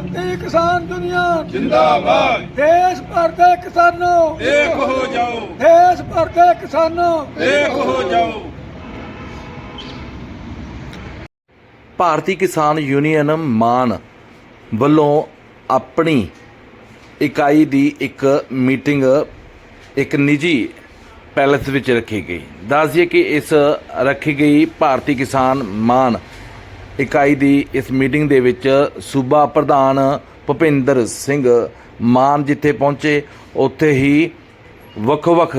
ਭਾਰਤੀ ਕਿਸਾਨ ਦੁਨੀਆ। ਜਿੰਦਾਬਾਦ। ਦੇਸ਼ ਭਰ ਦੇ ਕਿਸਾਨੋਂ। ਇੱਕ ਹੋ ਜਾਓ। ਦੇਸ਼ ਭਰ ਦੇ ਕਿਸਾਨੋਂ। ਇੱਕ ਹੋ ਜਾਓ। ਭਾਰਤੀ ਕਿਸਾਨ ਯੂਨੀਅਨ ਮਾਨ ਵੱਲੋਂ ਆਪਣੀ ਇਕਾਈ ਦੀ ਇੱਕ ਮੀਟਿੰਗ ਇੱਕ ਨਿੱਜੀ ਪੈਲੇਸ ਵਿੱਚ ਰੱਖੀ ਗਈ। ਦੱਸ ਦਈਏ ਕਿ ਇਸ ਰੱਖੀ ਗਈ ਭਾਰਤੀ ਕਿਸਾਨ ਮਾਨ ਇਕਾਈ ਦੀ ਇਸ ਮੀਟਿੰਗ ਦੇ ਵਿੱਚ ਸੂਬਾ ਪ੍ਰਧਾਨ ਭੁਪਿੰਦਰ ਸਿੰਘ ਮਾਨ ਜਿੱਥੇ ਪਹੁੰਚੇ, ਉੱਥੇ ਹੀ ਵੱਖ-ਵੱਖ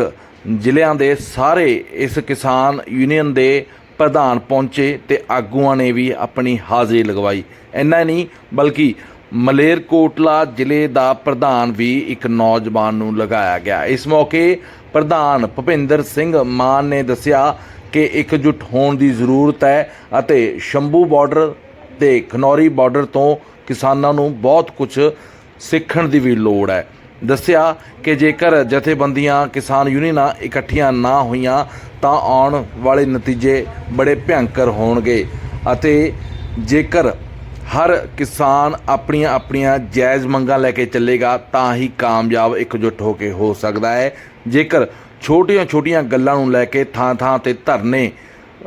ਜ਼ਿਲ੍ਹਿਆਂ ਦੇ ਸਾਰੇ ਇਸ ਕਿਸਾਨ ਯੂਨੀਅਨ ਦੇ ਪ੍ਰਧਾਨ ਪਹੁੰਚੇ ਤੇ ਆਗੂਆਂ ਨੇ ਵੀ ਆਪਣੀ ਹਾਜ਼ਰੀ ਲਗਵਾਈ। ਇੰਨਾ ਨਹੀਂ, ਬਲਕਿ ਮਲੇਰਕੋਟਲਾ ਜ਼ਿਲ੍ਹੇ ਦਾ ਪ੍ਰਧਾਨ ਵੀ ਇੱਕ ਨੌਜਵਾਨ ਨੂੰ ਲਗਾਇਆ ਗਿਆ। ਇਸ ਮੌਕੇ ਪ੍ਰਧਾਨ ਭੁਪਿੰਦਰ ਸਿੰਘ ਮਾਨ ਨੇ ਦੱਸਿਆ ਕਿ ਇਕਜੁੱਟ ਹੋਣ ਦੀ ਜ਼ਰੂਰਤ ਹੈ ਅਤੇ ਸ਼ੰਭੂ ਬਾਰਡਰ ਤੇ ਖਨੌਰੀ ਬਾਰਡਰ ਤੋਂ ਕਿਸਾਨਾਂ ਨੂੰ ਬਹੁਤ ਕੁਝ ਸਿੱਖਣ ਦੀ ਵੀ ਲੋੜ ਹੈ। ਦੱਸਿਆ ਕਿ ਜੇਕਰ ਜਥੇਬੰਦੀਆਂ ਕਿਸਾਨ ਯੂਨੀਅਨਾਂ ਇਕੱਠੀਆਂ ਨਾ ਹੋਈਆਂ, ਤਾਂ ਆਉਣ ਵਾਲੇ ਨਤੀਜੇ ਬੜੇ ਭਿਅੰਕਰ ਹੋਣਗੇ ਅਤੇ ਜੇਕਰ ਹਰ ਕਿਸਾਨ ਆਪਣੀਆਂ ਆਪਣੀਆਂ ਜਾਇਜ਼ ਮੰਗਾਂ ਲੈ ਕੇ ਚੱਲੇਗਾ, ਤਾਂ ਹੀ ਕਾਮਯਾਬ ਇਕਜੁੱਟ ਹੋ ਕੇ ਹੋ ਸਕਦਾ ਹੈ। ਜੇਕਰ ਛੋਟੀਆਂ-ਛੋਟੀਆਂ ਗੱਲਾਂ ਨੂੰ ਲੈ ਕੇ ਥਾਂ-ਥਾਂ ਤੇ ਧਰਨੇ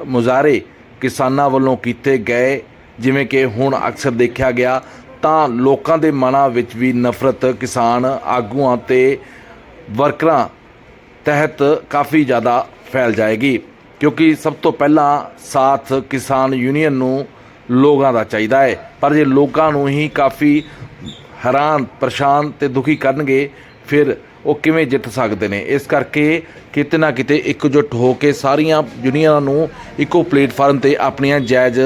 ਮੁਜ਼ਾਹਰੇ ਕਿਸਾਨਾਂ ਵੱਲੋਂ ਕੀਤੇ ਗਏ। ਜਿਵੇਂ ਕਿ ਹੁਣ ਅਕਸਰ ਦੇਖਿਆ ਗਿਆ, ਤਾਂ ਲੋਕਾਂ ਦੇ ਮਨਾਂ ਵਿੱਚ ਵੀ ਨਫ਼ਰਤ ਕਿਸਾਨ ਆਗੂਆਂ ਤੇ ਵਰਕਰਾਂ ਤਹਿਤ ਕਾਫੀ ਜ਼ਿਆਦਾ ਫੈਲ ਜਾਏਗੀ, ਕਿਉਂਕਿ ਸਭ ਤੋਂ ਪਹਿਲਾਂ ਸਾਥ ਕਿਸਾਨ ਯੂਨੀਅਨ ਨੂੰ ਲੋਕਾਂ ਦਾ ਚਾਹੀਦਾ ਹੈ। ਪਰ ਜੇ ਲੋਕਾਂ ਨੂੰ ਹੀ ਕਾਫੀ ਹੈਰਾਨ, ਪਰੇਸ਼ਾਨ ਤੇ ਦੁਖੀ ਕਰਨਗੇ, ਫਿਰ ਉਹ ਕਿਵੇਂ ਜਿੱਤ ਸਕਦੇ ਨੇ? ਇਸ ਕਰਕੇ ਕਿਤੇ ਨਾ ਕਿਤੇ ਇਕਜੁੱਟ ਹੋ ਕੇ ਸਾਰੀਆਂ ਯੂਨੀਅਨਾਂ ਨੂੰ ਇੱਕੋ ਪਲੇਟਫਾਰਮ ਤੇ ਆਪਣੀਆਂ ਜਾਇਜ਼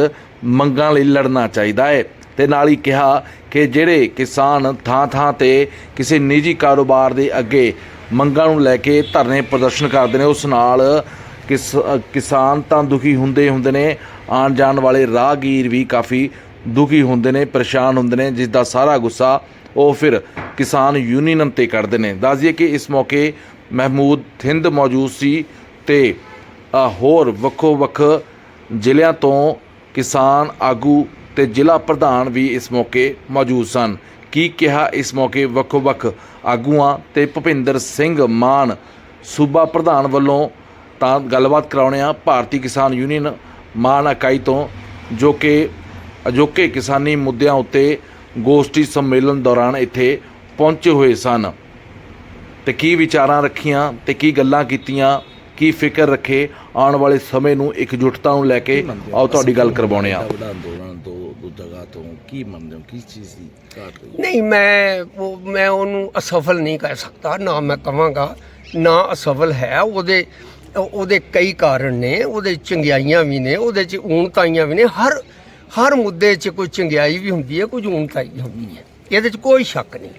ਮੰਗਾਂ ਲਈ ਲੜਨਾ ਚਾਹੀਦਾ ਹੈ। ਤੇ ਨਾਲ ਹੀ ਕਿਹਾ ਕਿ ਜਿਹੜੇ ਕਿਸਾਨ ਥਾਂ-ਥਾਂ ਤੇ ਕਿਸੇ ਨਿੱਜੀ ਕਾਰੋਬਾਰ ਦੇ ਅੱਗੇ ਮੰਗਾਂ ਨੂੰ ਲੈ ਕੇ ਧਰਨੇ ਪ੍ਰਦਰਸ਼ਨ ਕਰਦੇ ਨੇ, ਉਸ ਨਾਲ ਕਿਸਾਨ ਤਾਂ ਦੁਖੀ ਹੁੰਦੇ ਹੁੰਦੇ ਨੇ ਆਉਣ ਜਾਣ ਵਾਲੇ ਰਾਹਗੀਰ ਵੀ ਕਾਫੀ ਦੁਖੀ ਹੁੰਦੇ ਨੇ, ਪਰੇਸ਼ਾਨ ਹੁੰਦੇ ਨੇ, ਜਿਸ ਦਾ ਸਾਰਾ ਗੁੱਸਾ ਉਹ ਫਿਰ ਕਿਸਾਨ ਯੂਨੀਅਨ ਤੇ ਕੱਢਦੇ ਨੇ। ਦੱਸ ਦਈਏ ਕਿ ਇਸ ਮੌਕੇ ਮਹਿਮੂਦ ਥਿੰਦ ਮੌਜੂਦ ਸੀ ਤੇ ਹੋਰ ਵੱਖੋ ਵੱਖ ਜ਼ਿਲ੍ਹਿਆਂ ਤੋਂ ਕਿਸਾਨ ਆਗੂ ਤੇ ਜ਼ਿਲ੍ਹਾ ਪ੍ਰਧਾਨ ਵੀ ਇਸ ਮੌਕੇ ਮੌਜੂਦ ਸਨ। ਕੀ ਕਿਹਾ ਇਸ ਮੌਕੇ ਵੱਖੋ ਵੱਖ ਆਗੂਆਂ ਤੇ ਭੁਪਿੰਦਰ ਸਿੰਘ ਮਾਨ, ਸੂਬਾ ਪ੍ਰਧਾਨ ਵੱਲੋਂ? ਤਾਂ ਗੱਲਬਾਤ ਕਰਾਉਣੇ ਆ ਭਾਰਤੀ ਕਿਸਾਨ ਯੂਨੀਅਨ ਮਾਨ ਇਕਾਈ ਤੋਂ, ਜੋ ਕਿ ਅਜੋਕੇ ਕਿਸਾਨੀ ਮੁੱਦਿਆਂ ਉੱਤੇ ਗੋਸ਼ਟੀ ਸੰਮੇਲਨ ਦੌਰਾਨ ਇੱਥੇ ਪਹੁੰਚੇ ਹੋਏ ਸਨ। ਤੇ ਕੀ ਵਿਚਾਰਾਂ ਰੱਖੀਆਂ ਤੇ ਕੀ ਗੱਲਾਂ ਕੀਤੀਆਂ ਕੀ ਫਿਕਰ ਰੱਖੇ ਆਉਣ ਵਾਲੇ ਸਮੇਂ ਨੂੰ ਇਕਜੁੱਟਤਾ ਨੂੰ ਲੈ ਕੇ ਆਓ ਤੁਹਾਡੀ ਗੱਲ ਕਰਵਾਉਣੇ ਆ। ਵੱਡਾ ਅੰਦੋਲਨ ਤੋਂ ਦੂ ਜਗ੍ਹਾ ਤੋਂ ਕੀ ਮੰਨਦੇ ਹੋ? ਕਿਸ ਚੀਜ਼ ਦੀ ਘਾਟ ਰਹੀ ਨਹੀਂ ਮੈਂ ਉਹ ਮੈਂ ਉਹਨੂੰ ਅਸਫਲ ਨਹੀਂ ਕਹਿ ਸਕਦਾ ਨਾ ਮੈਂ ਕਹਾਂਗਾ ਨਾ ਅਸਫਲ ਹੈ। ਉਹਦੇ ਉਹ- ਉਹਦੇ ਕਈ ਕਾਰਨ ਨੇ ਉਹਦੇ ਚੰਗਿਆਈਆਂ ਵੀ ਨੇ ਉਹਦੇ ਚ ਊਣਤਾਈਆਂ ਵੀ ਨੇ ਹਰ ਹਰ ਮੁੱਦੇ 'ਚ ਕੋਈ ਚੰਗਿਆਈ ਵੀ ਹੁੰਦੀ ਹੈ ਕੁਝ ਊਣਤਾਈ ਵੀ ਹੁੰਦੀ ਹੈ। ਇਹਦੇ 'ਚ ਕੋਈ ਸ਼ੱਕ ਨਹੀਂ।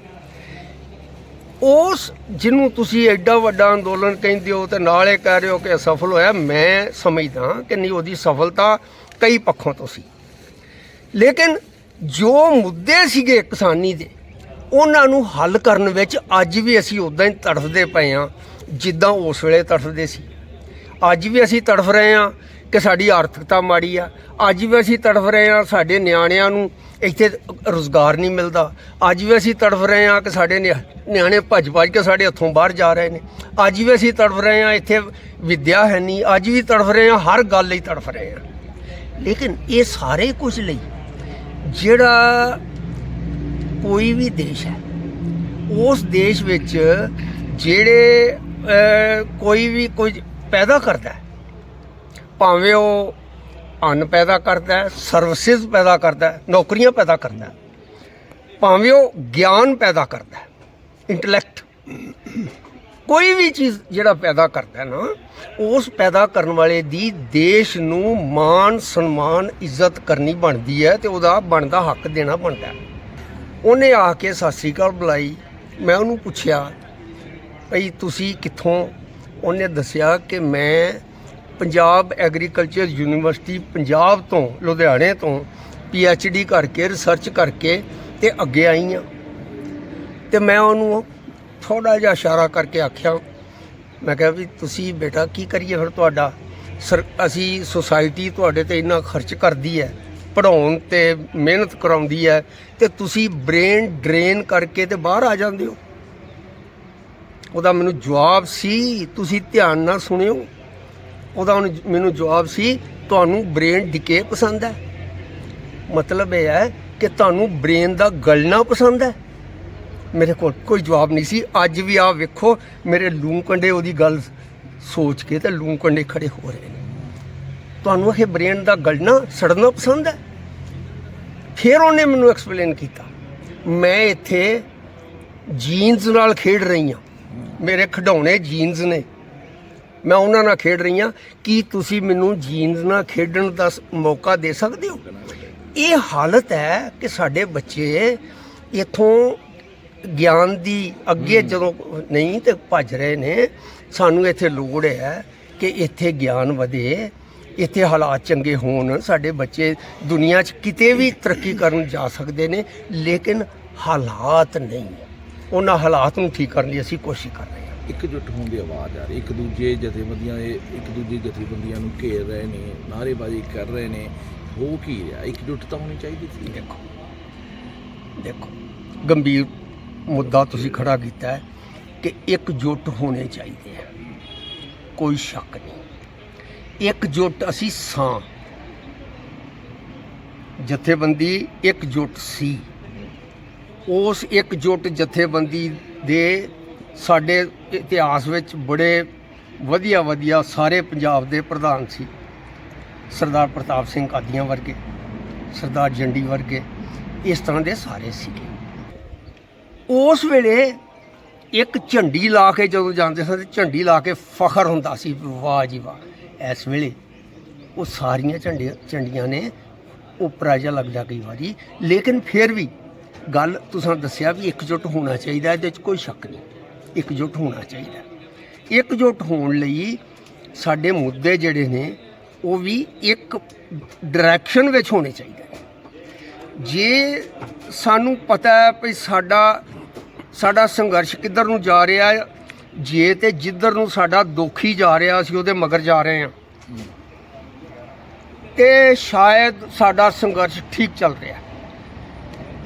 ਉਸ ਜਿਹਨੂੰ ਤੁਸੀਂ ਐਡਾ ਵੱਡਾ ਅੰਦੋਲਨ ਕਹਿੰਦੇ ਹੋ ਤੇ ਨਾਲੇ ਕਹਿ ਰਹੇ ਹੋ ਕਿ ਅਸਫਲ ਹੋਇਆ, ਮੈਂ ਸਮਝਦਾ ਕਿ ਨਹੀਂ, ਉਹਦੀ ਸਫਲਤਾ ਕਈ ਪੱਖੋਂ ਤੋਂ ਸੀ। ਲੇਕਿਨ ਜੋ ਮੁੱਦੇ ਸੀਗੇ ਕਿਸਾਨੀ ਦੇ, ਉਹਨਾਂ ਨੂੰ ਹੱਲ ਕਰਨ ਵਿੱਚ ਅੱਜ ਵੀ ਅਸੀਂ ਉਦਾਂ ਹੀ ਤੜਫਦੇ ਪਏ ਹਾਂ, ਜਿੱਦਾਂ ਉਸ ਵੇਲੇ ਤੜਫਦੇ ਸੀ। ਅੱਜ ਵੀ ਅਸੀਂ ਤੜਫ ਰਹੇ ਹਾਂ ਕਿ ਸਾਡੀ ਆਰਥਿਕਤਾ ਮਾੜੀ ਆ। ਅੱਜ ਵੀ ਅਸੀਂ ਤੜਫ ਰਹੇ ਹਾਂ ਸਾਡੇ ਨਿਆਣਿਆਂ ਨੂੰ, ਇੱਥੇ ਰੋਜ਼ਗਾਰ ਨਹੀਂ ਮਿਲਦਾ। ਅੱਜ ਵੀ ਅਸੀਂ ਤੜਫ ਰਹੇ ਹਾਂ ਕਿ ਸਾਡੇ ਨਿਆ- ਨਿਆਣੇ ਭੱਜ ਭੱਜ ਕੇ ਸਾਡੇ ਹੱਥੋਂ ਬਾਹਰ ਜਾ ਰਹੇ ਨੇ। ਅੱਜ ਵੀ ਅਸੀਂ ਤੜਫ ਰਹੇ ਹਾਂ, ਇੱਥੇ ਵਿਦਿਆ ਹੈ ਨਹੀਂ। ਅੱਜ ਵੀ ਤੜਫ ਰਹੇ ਹਾਂ, ਹਰ ਗੱਲ ਲਈ ਤੜਫ ਰਹੇ ਹਾਂ। ਲੇਕਿਨ ਇਹ ਸਾਰੇ ਕੁਝ ਲਈ ਜਿਹੜਾ ਕੋਈ ਵੀ ਦੇਸ਼ ਹੈ, ਉਸ ਦੇਸ਼ ਵਿੱਚ ਜਿਹੜੇ ਕੋਈ ਵੀ ਕੁਝ ਪੈਦਾ ਕਰਦਾ ਹੈ ਭਾਵੇਂ ਉਹ ਅੰਨ ਪੈਦਾ ਕਰਦਾ ਹੈ ਸਰਵਿਸਿਜ਼ ਪੈਦਾ ਕਰਦਾ ਹੈ, ਨੌਕਰੀਆਂ ਪੈਦਾ ਕਰਦਾ ਹੈ, ਭਾਵੇਂ ਉਹ ਗਿਆਨ ਪੈਦਾ ਕਰਦਾ ਹੈ ਇੰਟੈਲੈਕਟ ਕੋਈ ਵੀ ਚੀਜ਼ ਜਿਹੜਾ ਪੈਦਾ ਕਰਦਾ ਨਾ, ਉਸ ਪੈਦਾ ਕਰਨ ਵਾਲੇ ਦੀ ਦੇਸ਼ ਨੂੰ ਮਾਣ, ਸਨਮਾਨ, ਇੱਜ਼ਤ ਕਰਨੀ ਬਣਦੀ ਹੈ ਤੇ ਉਹਦਾ ਬਣਦਾ ਹੱਕ ਦੇਣਾ ਬਣਦਾ ਉਹਨੇ ਆ ਕੇ ਸਤਿ ਸ੍ਰੀ ਅਕਾਲ ਬੁਲਾਈ, ਮੈਂ ਉਹਨੂੰ ਪੁੱਛਿਆ, ਭਈ ਤੁਸੀਂ ਕਿੱਥੋਂ? ਉਹਨੇ ਦੱਸਿਆ ਕਿ ਮੈਂ ਪੰਜਾਬ ਐਗਰੀਕਲਚਰ ਯੂਨੀਵਰਸਿਟੀ ਪੰਜਾਬ ਤੋਂ, ਲੁਧਿਆਣੇ ਤੋਂ ਪੀ ਐਚ ਡੀ ਕਰਕੇ ਰਿਸਰਚ ਕਰਕੇ ਤੇ ਅੱਗੇ ਆਈ ਹਾਂ। ਤੇ ਮੈਂ ਉਹਨੂੰ ਥੋੜਾ ਜਿਹਾ ਇਸ਼ਾਰਾ ਕਰਕੇ ਆਖਿਆ। ਮੈਂ ਕਿਹਾ ਵੀ ਤੁਸੀਂ ਬੇਟਾ ਕੀ ਕਰੀਏ ਫਿਰ ਤੁਹਾਡਾ? ਸਰ, ਅਸੀਂ ਸੁਸਾਇਟੀ ਤੁਹਾਡੇ ਤੇ ਇੰਨਾ ਖਰਚ ਕਰਦੀ ਹੈ ਪੜਾਉਣ ਤੇ ਮਿਹਨਤ ਕਰਾਉਂਦੀ ਹੈ ਤੇ ਤੁਸੀਂ ਬ੍ਰੇਨ ਡਰੇਨ ਕਰਕੇ ਤੇ ਬਾਹਰ ਆ ਜਾਂਦੇ ਹੋ। ਉਹਦਾ ਮੈਨੂੰ ਜਵਾਬ ਸੀ, ਤੁਸੀਂ ਧਿਆਨ ਨਾਲ ਸੁਣਿਓ। ਉਹਦਾ ਹੁਣ ਮੈਨੂੰ ਜਵਾਬ ਸੀ, ਤੁਹਾਨੂੰ ਬ੍ਰੇਨ ਡਿਕੇ ਪਸੰਦ ਹੈ। ਮਤਲਬ ਇਹ ਹੈ ਕਿ ਤੁਹਾਨੂੰ ਬ੍ਰੇਨ ਦਾ ਗਲਣਾ ਪਸੰਦ ਹੈ। ਮੇਰੇ ਕੋਲ ਕੋਈ ਜਵਾਬ ਨਹੀਂ ਸੀ। ਅੱਜ ਵੀ ਆ ਵੇਖੋ, ਮੇਰੇ ਲੂੰ ਕੰਡੇ ਉਹਦੀ ਗੱਲ ਸੋਚ ਕੇ ਤੇ ਲੂੰ ਕੰਡੇ ਖੜੇ ਹੋ ਰਹੇ ਨੇ। ਤੁਹਾਨੂੰ ਇਹ ਬ੍ਰੇਨ ਦਾ ਗਲਣਾ ਸੜਨਾ ਪਸੰਦ ਹੈ? ਫਿਰ ਉਹਨੇ ਮੈਨੂੰ ਐਕਸਪਲੇਨ ਕੀਤਾ। ਮੈਂ ਇੱਥੇ ਜੀਨਸ ਨਾਲ ਖੇਡ ਰਹੀ ਹਾਂ। ਮੇਰੇ ਖਿਡੌਣੇ ਜੀਨਸ ਨੇ। ਮੈਂ ਉਹਨਾਂ ਨਾਲ ਖੇਡ ਰਹੀ ਹਾਂ। ਕੀ ਤੁਸੀਂ ਮੈਨੂੰ ਜੀਨਸ ਨਾਲ ਖੇਡਣ ਦਾ ਮੌਕਾ ਦੇ ਸਕਦੇ ਹੋ? ਇਹ ਹਾਲਤ ਹੈ ਕਿ ਸਾਡੇ ਬੱਚੇ ਇਥੋਂ ਗਿਆਨ ਦੀ ਅੱਗੇ ਜਦੋਂ ਨਹੀਂ ਤੇ ਭੱਜ ਰਹੇ ਨੇ ਸਾਨੂੰ ਇੱਥੇ ਲੋੜ ਹੈ ਕਿ ਇੱਥੇ ਗਿਆਨ ਵਧੇ ਇੱਥੇ ਹਾਲਾਤ ਚੰਗੇ ਹੋਣ। ਸਾਡੇ ਬੱਚੇ ਦੁਨੀਆ 'ਚ ਕਿਤੇ ਵੀ ਤਰੱਕੀ ਕਰਨ ਜਾ ਸਕਦੇ ਨੇ ਲੇਕਿਨ ਹਾਲਾਤ ਨਹੀਂ। ਉਹਨਾਂ ਹਾਲਾਤ ਨੂੰ ਠੀਕ ਕਰਨ ਦੀ ਅਸੀਂ ਕੋਸ਼ਿਸ਼ ਕਰ ਰਹੇ ਹਾਂ। ਇਕਜੁੱਟ ਹੋਣ ਦੀ ਆਵਾਜ਼ ਆ ਰਹੀ। ਇੱਕ ਦੂਜੇ ਜਥੇਬੰਦੀਆਂ ਇਹ ਇੱਕ ਦੂਜੇ ਜਥੇਬੰਦੀਆਂ ਨੂੰ ਘੇਰ ਰਹੇ ਨੇ, ਨਾਅਰੇਬਾਜ਼ੀ ਕਰ ਰਹੇ ਨੇ। ਹੋ ਕੀ ਰਿਹਾ? ਇਕਜੁੱਟਤਾ ਹੋਣੀ ਚਾਹੀਦੀ ਸੀ। ਦੇਖੋ ਦੇਖੋ, ਗੰਭੀਰ ਮੁੱਦਾ ਤੁਸੀਂ ਖੜਾ ਕੀਤਾ ਹੈ ਕਿ ਇਕਜੁੱਟ ਹੋਣੇ ਚਾਹੀਦੇ ਆ। ਕੋਈ ਸ਼ੱਕ ਨਹੀਂ। ਇਕਜੁੱਟ ਅਸੀਂ ਸਾਂ। ਜਥੇਬੰਦੀ ਇਕਜੁੱਟ ਸੀ। ਉਸ ਇਕਜੁੱਟ ਜਥੇਬੰਦੀ ਦੇ ਸਾਡੇ ਇਤਿਹਾਸ ਵਿੱਚ ਬੜੇ ਵਧੀਆ ਵਧੀਆ ਸਾਰੇ ਪੰਜਾਬ ਦੇ ਪ੍ਰਧਾਨ ਸੀ। ਸਰਦਾਰ ਪ੍ਰਤਾਪ ਸਿੰਘ ਕਾਦੀਆਂ ਵਰਗੇ, ਸਰਦਾਰ ਜੰਡੀ ਵਰਗੇ, ਇਸ ਤਰ੍ਹਾਂ ਦੇ ਸਾਰੇ ਸੀਗੇ। ਉਸ ਵੇਲੇ ਇੱਕ ਝੰਡੀ ਲਾ ਕੇ ਜਦੋਂ ਜਾਂਦੇ ਸਨ ਝੰਡੀ ਲਾ ਕੇ ਫਖਰ ਹੁੰਦਾ ਸੀ, ਵਾਹ ਜੀ ਵਾਹ। ਇਸ ਵੇਲੇ ਉਹ ਸਾਰੀਆਂ ਝੰਡੀਆਂ ਝੰਡੀਆਂ ਨੇ ਉਪਰਾ ਜਿਹਾ ਲੱਗਦਾ ਕਈ ਵਾਰੀ। ਲੇਕਿਨ ਫਿਰ ਵੀ ਗੱਲ ਤੁਸੀਂ ਦੱਸਿਆ ਵੀ ਇਕਜੁੱਟ ਹੋਣਾ ਚਾਹੀਦਾ, ਇਹਦੇ 'ਚ ਕੋਈ ਸ਼ੱਕ ਨਹੀਂ। ਇਕਜੁੱਟ ਹੋਣਾ ਚਾਹੀਦਾ। ਇਕਜੁੱਟ ਹੋਣ ਲਈ ਸਾਡੇ ਮੁੱਦੇ ਜਿਹੜੇ ਨੇ, ਉਹ ਵੀ ਇੱਕ ਡਾਇਰੈਕਸ਼ਨ ਵਿੱਚ ਹੋਣੇ ਚਾਹੀਦੇ ਨੇ। ਜੇ ਸਾਨੂੰ ਪਤਾ ਹੈ ਵੀ ਸਾਡਾ ਸਾਡਾ ਸੰਘਰਸ਼ ਕਿੱਧਰ ਨੂੰ ਜਾ ਰਿਹਾ ਹੈ ਜੇ ਤੇ ਜਿੱਧਰ ਨੂੰ ਸਾਡਾ ਦੋਖੀ ਜਾ ਰਿਹਾ ਅਸੀਂ ਉਹਦੇ ਮਗਰ ਜਾ ਰਹੇ ਹਾਂ, ਤੇ ਸ਼ਾਇਦ ਸਾਡਾ ਸੰਘਰਸ਼ ਠੀਕ ਚੱਲ ਰਿਹਾ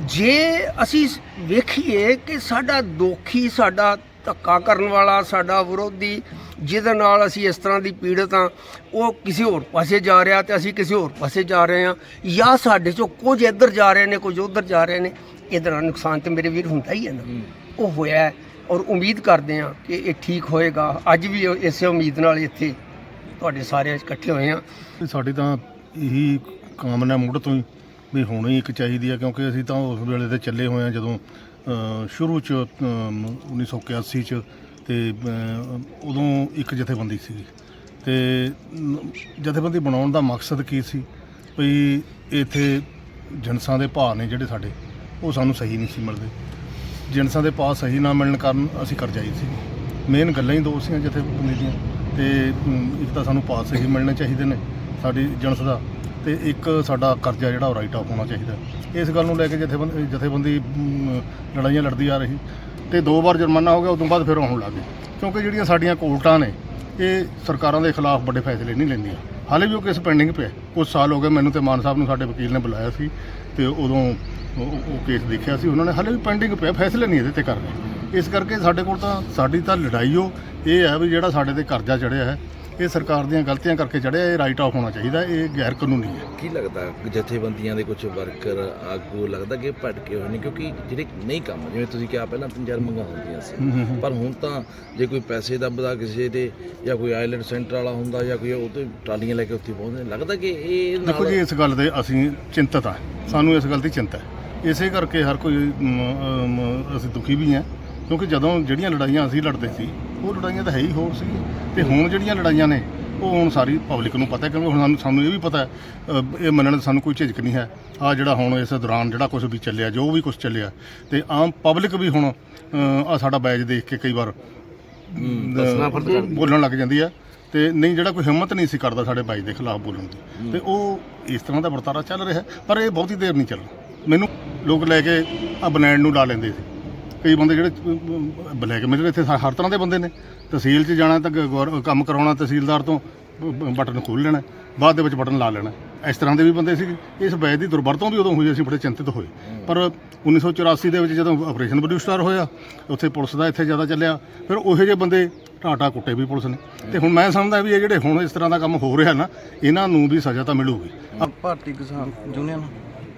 ਜੇ ਅਸੀਂ ਵੇਖੀਏ ਕਿ ਸਾਡਾ ਦੋਖੀ, ਸਾਡਾ ਧੱਕਾ ਕਰਨ ਵਾਲਾ ਸਾਡਾ ਵਿਰੋਧੀ, ਜਿਹਦੇ ਨਾਲ ਅਸੀਂ ਇਸ ਤਰ੍ਹਾਂ ਦੀ ਪੀੜਤ ਹਾਂ, ਉਹ ਕਿਸੇ ਹੋਰ ਪਾਸੇ ਜਾ ਰਿਹਾ ਤੇ ਅਸੀਂ ਕਿਸੇ ਹੋਰ ਪਾਸੇ ਜਾ ਰਹੇ ਹਾਂ। ਜਾਂ ਸਾਡੇ ਚੋਂ ਕੁਝ ਇੱਧਰ ਜਾ ਰਹੇ ਨੇ, ਕੁਝ ਉੱਧਰ ਜਾ ਰਹੇ ਨੇ, ਇਹਦੇ ਨਾਲ ਨੁਕਸਾਨ ਤੇ ਮੇਰੇ ਵੀਰ ਹੁੰਦਾ ਹੀ ਹੈ ਨਾ। ਉਹ ਹੋਇਆ ਔਰ ਉਮੀਦ ਕਰਦੇ ਹਾਂ ਕਿ ਇਹ ਠੀਕ ਹੋਏਗਾ। ਅੱਜ ਵੀ ਇਸੇ ਉਮੀਦ ਨਾਲ ਇੱਥੇ ਤੁਹਾਡੇ ਸਾਰੇ ਇਕੱਠੇ ਹੋਏ ਹਾਂ। ਸਾਡੀ ਤਾਂ ਇਹੀ ਕਾਮਨਾ ਮੁੱਢ ਤੋਂ ਹੀ ਵੀ ਹੋਣੀ ਇੱਕ ਚਾਹੀਦੀ ਆ ਕਿਉਂਕਿ ਅਸੀਂ ਤਾਂ ਉਸ ਵੇਲੇ ਤੇ ਚੱਲੇ ਹੋਏ ਆ ਜਦੋਂ ਸ਼ੁਰੂ ਚ ਅਮ, 1981 ਚ ਤੇ ਉਦੋਂ ਇੱਕ ਜਥੇਬੰਦੀ ਸੀ ਤੇ ਜਥੇਬੰਦੀ ਬਣਾਉਣ ਦਾ ਮਕਸਦ ਕੀ ਸੀ? ਵੀ ਇੱਥੇ ਜਨਸਾਂ ਦੇ ਭਾਅ ਨੇ ਜਿਹੜੇ ਸਾਡੇ ਉਹ ਸਾਨੂੰ ਸਹੀ ਨਹੀਂ ਸੀ ਮਿਲਦੇ। ਜਿਨਸਾਂ ਦੇ ਭਾਅ ਸਹੀ ਨਾ ਮਿਲਣ ਕਾਰਨ ਅਸੀਂ ਕਰਜ਼ਾਈ ਸੀ। ਮੇਨ ਗੱਲਾਂ ਹੀ ਦੋ ਸੀਆਂ ਜਥੇਬੰਦੀ ਦੀਆਂ। ਤੇ ਇੱਕ ਤਾਂ ਸਾਨੂੰ ਭਾਅ ਸਹੀ ਮਿਲਣੇ ਚਾਹੀਦੇ ਨੇ ਸਾਡੀ ਜਿਣਸ ਦਾ। ਤੇ ਇੱਕ ਸਾਡਾ ਕਰਜ਼ਾ ਜਿਹੜਾ ਉਹ ਰਾਈਟ ਆਫ ਹੋਣਾ ਚਾਹੀਦਾ। ਇਸ ਗੱਲ ਨੂੰ ਲੈ ਕੇ ਜਥੇਬੰਦੀ ਜਥੇਬੰਦੀ ਲੜਾਈਆਂ ਲੜਦੀ ਆ ਰਹੀ। ਤੇ ਦੋ ਵਾਰ ਜੁਰਮਾਨਾ ਹੋ ਗਿਆ, ਉਦੋਂ ਬਾਅਦ ਫਿਰ ਆਉਣ ਲੱਗ ਗਏ। ਕਿਉਂਕਿ ਜਿਹੜੀਆਂ ਸਾਡੀਆਂ ਕੋਰਟਾਂ ਨੇ, ਇਹ ਸਰਕਾਰਾਂ ਦੇ ਖਿਲਾਫ ਵੱਡੇ ਫੈਸਲੇ ਨਹੀਂ ਲੈਂਦੀਆਂ। ਹਾਲੇ ਵੀ ਉਹ ਕੇਸ ਪੈਂਡਿੰਗ ਪਿਆ। ਕੁਝ ਸਾਲ ਹੋ ਗਏ ਮੈਨੂੰ ਤੇ ਮਾਨ ਸਾਹਿਬ ਨੂੰ ਸਾਡੇ ਵਕੀਲ ਨੇ ਬੁਲਾਇਆ ਸੀ ਤੇ ਉਦੋਂ ਉਹ ਕੇਸ ਦੇਖਿਆ ਸੀ। ਉਹਨਾਂ ਨੇ ਹਾਲੇ ਵੀ ਪੈਂਡਿੰਗ ਪਿਆ, ਫੈਸਲੇ ਨਹੀਂ ਇਹਦੇ ਤੇ ਕਰ ਰਹੇ। ਇਸ ਕਰਕੇ ਸਾਡੇ ਕੋਲ ਤਾਂ, ਸਾਡੀ ਤਾਂ ਲੜਾਈਓ ਇਹ ਹੈ ਵੀ ਜਿਹੜਾ ਸਾਡੇ ਤੇ ਕਰਜ਼ਾ ਚੜਿਆ ਹੈ। ਇਹ ਸਰਕਾਰ ਦੀਆਂ ਗਲਤੀਆਂ ਕਰਕੇ ਚੜਿਆ ਇਹ ਰਾਈਟ ਆਫ ਹੋਣਾ ਚਾਹੀਦਾ ਇਹ ਗੈਰ ਕਾਨੂੰਨੀ ਹੈ। ਕੀ ਲੱਗਦਾ ਜਥੇਬੰਦੀਆਂ ਦੇ ਕੁਝ ਵਰਕਰ ਆਗੂ ਲੱਗਦਾ ਕਿ ਭਟਕੇ ਹੋਏ ਨੇ? ਕਿਉਂਕਿ ਜਿਹੜੇ ਨਹੀਂ ਕੰਮ ਜਿਵੇਂ ਤੁਸੀਂ ਕਿਹਾ ਪਹਿਲਾਂ ਤਿੰਨ ਚਾਰ ਮੰਗਾਂ ਹੁੰਦੀਆਂ ਸੀ। ਪਰ ਹੁਣ ਤਾਂ ਜੇ ਕੋਈ ਪੈਸੇ ਦੱਬਦਾ ਕਿਸੇ ਦੇ ਜਾਂ ਕੋਈ ਆਈਲੈਂਡ ਸੈਂਟਰ ਵਾਲਾ ਹੁੰਦਾ ਜਾਂ ਕੋਈ ਉਹ ਤੇ ਟਰਾਲੀਆਂ ਲੈ ਕੇ ਉੱਥੇ ਪਹੁੰਚਦੇ ਲੱਗਦਾ ਕਿ ਇਹ ਦੇਖੋ ਜੀ ਇਸ ਗੱਲ ਦੇ ਅਸੀਂ ਚਿੰਤਤ ਆ ਸਾਨੂੰ ਇਸ ਗੱਲ ਦੀ ਚਿੰਤਾ ਹੈ। ਇਸੇ ਕਰਕੇ ਹਰ ਕੋਈ ਅਸੀਂ ਦੁਖੀ ਵੀ ਹਾਂ ਕਿਉਂਕਿ ਜਦੋਂ ਜਿਹੜੀਆਂ ਲੜਾਈਆਂ ਅਸੀਂ ਲੜਦੇ ਸੀ ਉਹ ਲੜਾਈਆਂ ਤਾਂ ਹੈ ਹੀ ਹੋਰ ਸੀ ਤੇ ਹੁਣ ਜਿਹੜੀਆਂ ਲੜਾਈਆਂ ਨੇ ਉਹ ਹੁਣ ਸਾਰੀ ਪਬਲਿਕ ਨੂੰ ਪਤਾ ਹੈ ਕਿਉਂਕਿ ਹੁਣ ਸਾਨੂੰ ਸਾਨੂੰ ਇਹ ਵੀ ਪਤਾ ਹੈ ਅ, ਇਹ ਮੰਨਣ 'ਚ ਸਾਨੂੰ ਕੋਈ ਝਿਜਕ ਨਹੀਂ ਹੈ। ਆ ਜਿਹੜਾ ਹੁਣ ਇਸ ਦੌਰਾਨ ਜਿਹੜਾ ਕੁਝ ਵੀ ਚੱਲਿਆ ਜੋ ਵੀ ਕੁਝ ਚੱਲਿਆ ਤੇ ਆਮ ਪਬਲਿਕ ਵੀ ਹੁਣ ਆ ਸਾਡਾ ਬੈਜ ਦੇਖ ਕੇ ਕਈ ਵਾਰ ਦੱਸਣਾ ਫਰਜ਼ ਕਰਦੀ ਬੋਲਣ ਲੱਗ ਜਾਂਦੀ ਆ ਤੇ ਨਹੀਂ ਜਿਹੜਾ ਕੋਈ ਹਿੰਮਤ ਨਹੀਂ ਸੀ ਕਰਦਾ ਸਾਡੇ ਬਾਈ ਦੇ ਖਿਲਾਫ ਬੋਲਣ ਦੀ। ਤੇ ਉਹ ਇਸ ਤਰ੍ਹਾਂ ਦਾ ਵਰਤਾਰਾ ਚੱਲ ਰਿਹਾ ਹੈ, ਪਰ ਇਹ ਬਹੁਤੀ ਦੇਰ ਨਹੀਂ ਚੱਲਣਾ। ਮੈਨੂੰ ਲੋਕ ਲੈ ਕੇ ਆ ਬਨੈਣ ਨੂੰ ਲਾ ਲੈਂਦੇ ਸੀ। ਕਈ ਬੰਦੇ ਜਿਹੜੇ ਬਲੈਕ ਮੇਜਰ ਇੱਥੇ ਹਰ ਤਰ੍ਹਾਂ ਦੇ ਬੰਦੇ ਨੇ। ਤਹਿਸੀਲ 'ਚ ਜਾਣਾ ਤਾਂ ਗ- ਗੌਰ- ਕੰਮ ਕਰਾਉਣਾ ਤਹਿਸੀਲਦਾਰ ਤੋਂ ਬ- ਬਟਨ ਖੋਲ ਲੈਣਾ, ਬਾਅਦ ਦੇ ਵਿੱਚ ਬਟਨ ਲਾ ਲੈਣਾ। ਇਸ ਤਰ੍ਹਾਂ ਦੇ ਵੀ ਬੰਦੇ ਸੀ ਇਸ ਵੈਦ ਦੀ ਦੁਰਵਰਤੋਂ ਵੀ ਉਦੋਂ ਹੋਈ, ਅਸੀਂ ਬੜੇ ਚਿੰਤਿਤ ਹੋਏ। ਪਰ 1984 ਦੇ ਵਿੱਚ ਜਦੋਂ ਆਪਰੇਸ਼ਨ ਬਲੂ ਸਟਾਰ ਹੋਇਆ, ਉੱਥੇ ਪੁਲਿਸ ਦਾ ਇੱਥੇ ਜ਼ਿਆਦਾ ਚੱਲਿਆ। ਫਿਰ ਉਹੋ ਜਿਹੇ ਬੰਦੇ ਢਾਟਾ ਕੁੱਟੇ ਵੀ ਪੁਲਿਸ ਨੇ। ਤੇ ਹੁਣ ਮੈਂ ਸਮਝਦਾ ਵੀ ਇਹ ਜਿਹੜੇ ਹੁਣ ਇਸ ਤਰ੍ਹਾਂ ਦਾ ਕੰਮ ਹੋ ਰਿਹਾ ਨਾ, ਇਹਨਾਂ ਨੂੰ ਵੀ ਸਜ਼ਾ ਤਾਂ ਮਿਲੂਗੀ। ਭਾਰਤੀ ਕਿਸਾਨ ਯੂਨੀਅਨ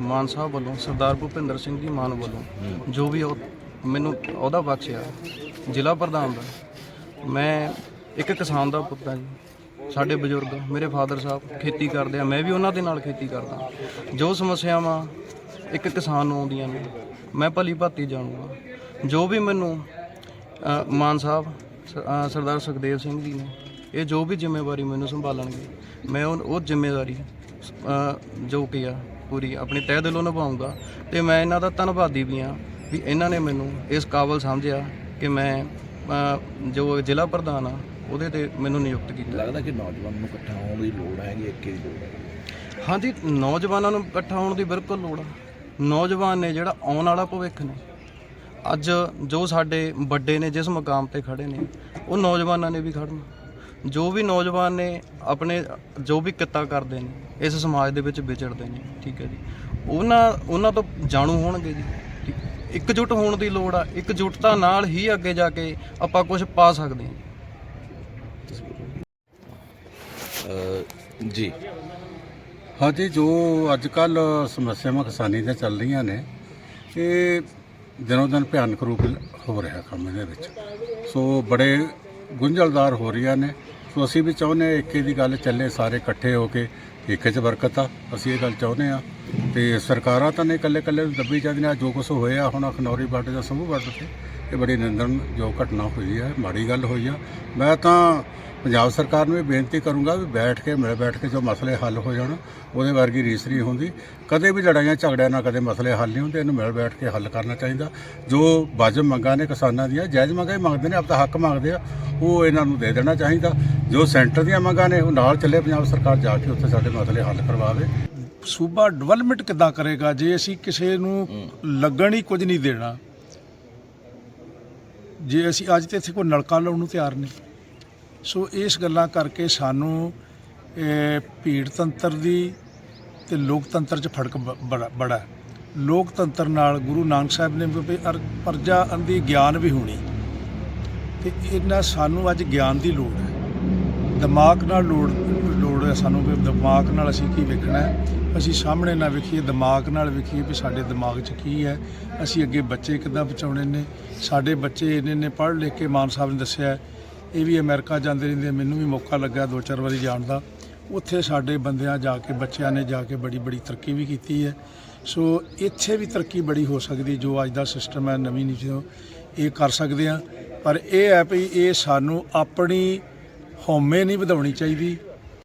ਮਾਨ ਸਾਹਿਬ ਵੱਲੋਂ ਸਰਦਾਰ ਭੁਪਿੰਦਰ ਸਿੰਘ ਜੀ ਮਾਨ ਵੱਲੋਂ ਜੋ ਵੀ ਉਹ ਮੈਨੂੰ ਉਹਦਾ ਬਖਸ਼ਿਆ ਜ਼ਿਲ੍ਹਾ ਪ੍ਰਧਾਨ ਦਾ। ਮੈਂ ਇੱਕ ਕਿਸਾਨ ਦਾ ਪੁੱਤ ਹਾਂ ਜੀ, ਸਾਡੇ ਬਜ਼ੁਰਗ, ਮੇਰੇ ਫਾਦਰ ਸਾਹਿਬ ਖੇਤੀ ਕਰਦੇ ਆ, ਮੈਂ ਵੀ ਉਹਨਾਂ ਦੇ ਨਾਲ ਖੇਤੀ ਕਰਦਾ। ਜੋ ਸਮੱਸਿਆਵਾਂ ਇੱਕ ਕਿਸਾਨ ਨੂੰ ਆਉਂਦੀਆਂ ਨੇ, ਮੈਂ ਭਲੀ ਭਾਤੀ ਜਾਣੂਗਾ। ਜੋ ਵੀ ਮੈਨੂੰ ਮਾਨ ਸਾਹਿਬ ਸਰਦਾਰ ਸੁਖਦੇਵ ਸਿੰਘ ਜੀ ਨੇ, ਇਹ ਜੋ ਵੀ ਜ਼ਿੰਮੇਵਾਰੀ ਮੈਨੂੰ ਸੰਭਾਲਣਗੇ, ਮੈਂ ਉਹ ਉਹ ਜ਼ਿੰਮੇਵਾਰੀ ਜੋ ਕਿ ਆ, ਪੂਰੀ ਆਪਣੀ ਤਹਿ ਦਿਲੋਂ ਨਿਭਾਉਂਗਾ ਤੇ ਮੈਂ ਇਹਨਾਂ ਦਾ ਧੰਨਵਾਦੀ ਵੀ ਆ ਵੀ ਇਹਨਾਂ ਨੇ ਮੈਨੂੰ ਇਸ ਕਾਬਲ ਸਮਝਿਆ ਕਿ ਮੈਂ ਅ, ਜੋ ਜ਼ਿਲ੍ਹਾ ਪ੍ਰਧਾਨ ਆ ਉਹਦੇ ਤੇ ਮੈਨੂੰ ਨਿਯੁਕਤ ਕੀਤਾ। ਲੱਗਦਾ ਕਿ ਨੌਜਵਾਨ ਨੂੰ ਇਕੱਠਾ ਹੋਣ ਦੀ ਲੋੜ ਹੈਗੀ ਇੱਕੇ ਦੀ ਲੋੜ ਹੈ? ਹਾਂਜੀ ਨੌਜਵਾਨਾਂ ਨੂੰ ਇਕੱਠਾ ਹੋਣ ਦੀ ਬਿਲਕੁਲ ਲੋੜ ਆ। ਨੌਜਵਾਨ ਨੇ ਜਿਹੜਾ ਆਉਣ ਵਾਲਾ ਭਵਿੱਖ ਨੇ ਅੱਜ ਜੋ ਸਾਡੇ ਵੱਡੇ ਨੇ ਜਿਸ ਮੁਕਾਮ ਤੇ ਖੜੇ ਨੇ ਉਹ ਨੌਜਵਾਨਾਂ ਨੇ ਵੀ ਖੜਨਾ। ਜੋ ਵੀ ਨੌਜਵਾਨ ਨੇ ਆਪਣੇ ਜੋ ਵੀ ਕਿੱਤਾ ਕਰਦੇ ਨੇ ਇਸ ਸਮਾਜ ਦੇ ਵਿੱਚ ਵਿਚਰਦੇ ਨੇ ਠੀਕ ਹੈ ਜੀ। ਉਹਨਾਂ ਉਹਨਾਂ ਤੋਂ ਜਾਣੂ ਹੋਣਗੇ ਜੀ। ਇਕਜੁੱਟ ਹੋਣ ਦੀ ਲੋੜ ਆ, ਇਕਜੁੱਟਤਾ ਨਾਲ ਹੀ ਅੱਗੇ ਜਾ ਕੇ ਆਪਾਂ ਕੁਝ ਪਾ ਸਕਦੇ ਹਾਂ। ਜੀ। ਹਾਂਜੀ, ਜੋ ਅੱਜ ਕੱਲ ਸਮੱਸਿਆਵਾਂ ਕਿਸਾਨੀ ਦੀਆਂ ਚੱਲ ਰਹੀਆਂ ਨੇ, ਇਹ ਦਿਨੋਂ ਦਿਨ ਭਿਆਨਕ ਰੂਪ ਹੋ ਰਿਹਾ ਕੰਮ ਇਹਦੇ ਵਿੱਚ। ਸੋ ਬੜੇ ਗੁੰਝਲਦਾਰ ਹੋ ਰਹੀਆਂ ਨੇ। ਸੋ ਅਸੀਂ ਵੀ ਚਾਹੁੰਦੇ ਹਾਂ ਇੱਕੇ ਦੀ ਗੱਲ ਚੱਲੇ, ਸਾਰੇ ਇਕੱਠੇ ਹੋ ਕੇ ਏਕੇ 'ਚ ਬਰਕਤ ਆ, ਅਸੀਂ ਇਹ ਗੱਲ ਚਾਹੁੰਦੇ ਆ ਤੇ ਸਰਕਾਰਾਂ ਤਾਂ ਨੇ ਇਕੱਲੇ ਇਕੱਲੇ ਨੂੰ ਦੱਬੀ ਜਾਂਦੀਆਂ ਜੋ ਕੁਝ ਹੋਇਆ ਹੁਣ ਖਨੌਰੀ ਬਾਰਡਰ ਜਾਂ ਸਮੂਹ ਬਾਰਡਰ ਤੇ ਇਹ ਬੜੀ ਨਿੰਦਣ ਜੋ ਘਟਨਾ ਹੋਈ ਹੈ ਮਾੜੀ ਗੱਲ ਹੋਈ ਆ। ਮੈਂ ਤਾਂ ਪੰਜਾਬ ਸਰਕਾਰ ਨੂੰ ਇਹ ਬੇਨਤੀ ਕਰੂੰਗਾ ਵੀ ਬੈਠ ਕੇ ਮਿਲ ਬੈਠ ਕੇ ਜੋ ਮਸਲੇ ਹੱਲ ਹੋ ਜਾਣ ਉਹਦੇ ਵਰਗੀ ਰੀਸ ਨਹੀਂ ਹੁੰਦੀ। ਕਦੇ ਵੀ ਲੜਾਈਆਂ ਝਗੜਿਆਂ ਨਾਲ ਕਦੇ ਮਸਲੇ ਹੱਲ ਨਹੀਂ ਹੁੰਦੇ ਇਹਨੂੰ ਮਿਲ ਬੈਠ ਕੇ ਹੱਲ ਕਰਨਾ ਚਾਹੀਦਾ। ਜੋ ਵਾਜਬ ਮੰਗਾਂ ਨੇ ਕਿਸਾਨਾਂ ਦੀਆਂ ਜਾਇਜ਼ ਮੰਗਾਂ ਹੀ ਮੰਗਦੇ ਨੇ ਆਪਦਾ ਹੱਕ ਮੰਗਦੇ ਆ ਉਹ ਇਹਨਾਂ ਨੂੰ ਦੇ ਦੇਣਾ ਚਾਹੀਦਾ। ਜੋ ਸੈਂਟਰ ਦੀਆਂ ਮੰਗਾਂ ਨੇ ਉਹ ਨਾਲ ਚੱਲੇ ਪੰਜਾਬ ਸਰਕਾਰ ਜਾ ਕੇ ਉੱਥੇ ਸਾਡੇ ਮਸਲੇ ਹੱਲ ਕਰਵਾਵੇ। ਸੂਬਾ ਡਿਵੈਲਪਮੈਂਟ ਕਿੱਦਾਂ ਕਰੇਗਾ? ਜੇ ਅਸੀਂ ਕਿਸੇ ਨੂੰ ਲੱਗਣ ਹੀ ਕੁਝ ਨਹੀਂ ਦੇਣਾ ਜੇ ਅਸੀਂ ਅੱਜ ਤੇ ਇੱਥੇ ਕੋਈ ਨਲਕਾ ਲਾਉਣ ਨੂੰ ਤਿਆਰ ਨਹੀਂ, ਸੋ ਇਸ ਗੱਲਾਂ ਕਰਕੇ ਸਾਨੂੰ ਭੀੜ ਤੰਤਰ ਦੀ ਤੇ ਲੋਕਤੰਤਰ 'ਚ ਫ਼ਰਕ ਬ- ਬੜਾ ਬੜਾ ਲੋਕਤੰਤਰ ਨਾਲ ਗੁਰੂ ਨਾਨਕ ਸਾਹਿਬ ਨੇ ਵੀ ਪਰਜਾ ਅੰਦੀ ਗਿਆਨ ਵੀ ਹੋਣੀ। ਤੇ ਇਹਨਾਂ ਸਾਨੂੰ ਅੱਜ ਗਿਆਨ ਦੀ ਲੋੜ ਹੈ। ਦਿਮਾਗ ਨਾਲ ਲੋੜ ਲੋੜ ਹੈ ਸਾਨੂੰ ਵੀ ਦਿਮਾਗ ਨਾਲ ਅਸੀਂ ਕੀ ਵੇਖਣਾ ਹੈ? ਅਸੀਂ ਸਾਹਮਣੇ ਨਾ ਵੇਖੀਏ, ਦਿਮਾਗ ਨਾਲ ਵੇਖੀਏ ਵੀ ਸਾਡੇ ਦਿਮਾਗ 'ਚ ਕੀ ਹੈ। ਅਸੀਂ ਅੱਗੇ ਬੱਚੇ ਕਿੱਦਾਂ ਬਚਾਉਣੇ ਨੇ? ਸਾਡੇ ਬੱਚੇ ਇਹਨੇ ਨੇ ਪੜ੍ਹ ਲਿਖ ਕੇ ਮਾਨ ਸਾਹਿਬ ਨੇ ਦੱਸਿਆ ਇਹ ਵੀ ਅਮਰੀਕਾ ਜਾਂਦੇ ਰਹਿੰਦੇ ਮੈਨੂੰ ਵੀ ਮੌਕਾ ਲੱਗਾ ਦੋ ਚਾਰ ਵਾਰੀ ਜਾਣ ਦਾ। ਉੱਥੇ ਸਾਡੇ ਬੰਦਿਆਂ ਜਾ ਕੇ, ਬੱਚਿਆਂ ਨੇ ਜਾ ਕੇ ਬੜੀ ਬੜੀ ਤਰੱਕੀ ਵੀ ਕੀਤੀ ਹੈ। ਸੋ ਇੱਥੇ ਵੀ ਤਰੱਕੀ ਬੜੀ ਹੋ ਸਕਦੀ ਜੋ ਅੱਜ ਦਾ ਸਿਸਟਮ ਹੈ, ਨਵੀਂ ਨੀਤੀ ਇਹ ਕਰ ਸਕਦੇ ਆ ਪਰ ਇਹ ਹੈ ਵੀ ਇਹ ਸਾਨੂੰ ਆਪਣੀ ਹਉਮੈ ਨਹੀਂ ਵਧਾਉਣੀ ਚਾਹੀਦੀ।